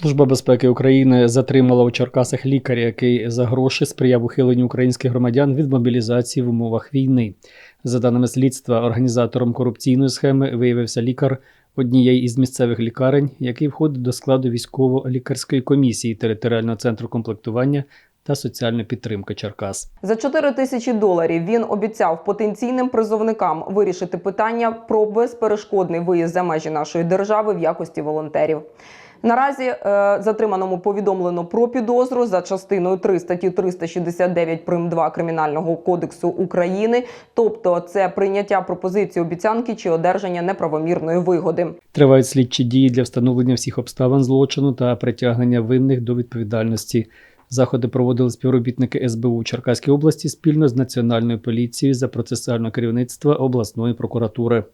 Служба безпеки України затримала у Черкасах лікаря, який за гроші сприяв ухиленню українських громадян від мобілізації в умовах війни. За даними слідства, організатором корупційної схеми виявився лікар однієї із місцевих лікарень, який входить до складу військово-лікарської комісії територіального центру комплектування та соціальної підтримки Черкас. За 4 тисячі доларів він обіцяв потенційним призовникам вирішити питання про безперешкодний виїзд за межі нашої держави в якості волонтерів. Наразі е, затриманому повідомлено про підозру за частиною 3 статті 369 прим 2 Кримінального кодексу України, тобто це прийняття пропозиції обіцянки чи одержання неправомірної вигоди. Тривають слідчі дії для встановлення всіх обставин злочину та притягнення винних до відповідальності. Заходи проводили співробітники СБУ у Черкаській області спільно з Національною поліцією за процесуальне керівництво обласної прокуратури.